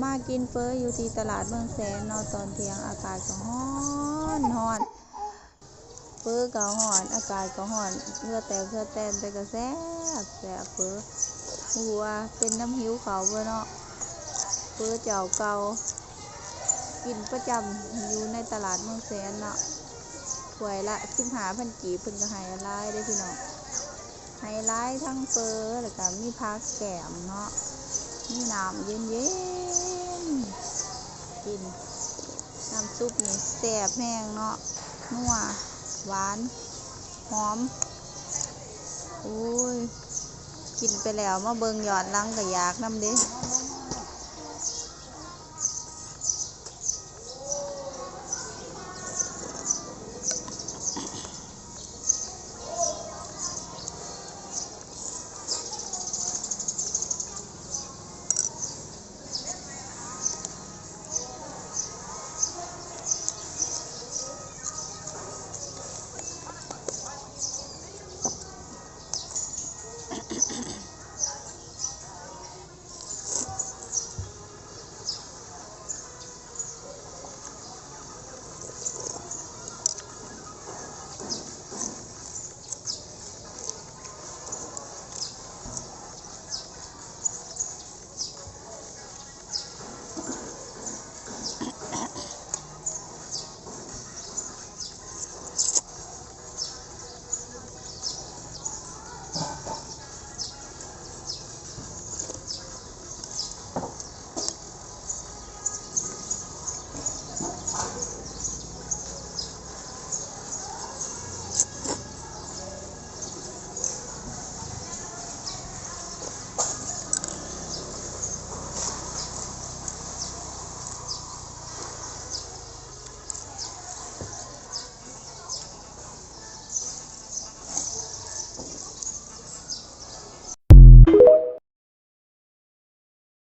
มากินเฟออยู่ที่ตลาดเมืองแสนเนาะตอนเที่ยงอากาศก็ร้อนร้อนเฟอก็ร้อน อากาศก็ร้อนเพื่อแต่เพื่อแตนแต่ก็แซ่บแซ่บเฟอหัวเป็นน้ำหิวเขาวเบ่เนาะเฟอเจ้าเก่ากินประจำอยู่ในตลาดเมืองแสนเนาะถ้วยละ15,000กีเพิ่นก็ให้หลายเด้พี่น้องให้หลายทั้งเฟอแล้วก็มีผักแกมเนาะ มีน้ำเย็นเย็นๆกิน น้ำซุปนี่แซ่บแห้งเนาะ นัว หวาน หอมโอ้ย กินไปแล้วมาเบิงหยอดลังกับยากน้ำเด้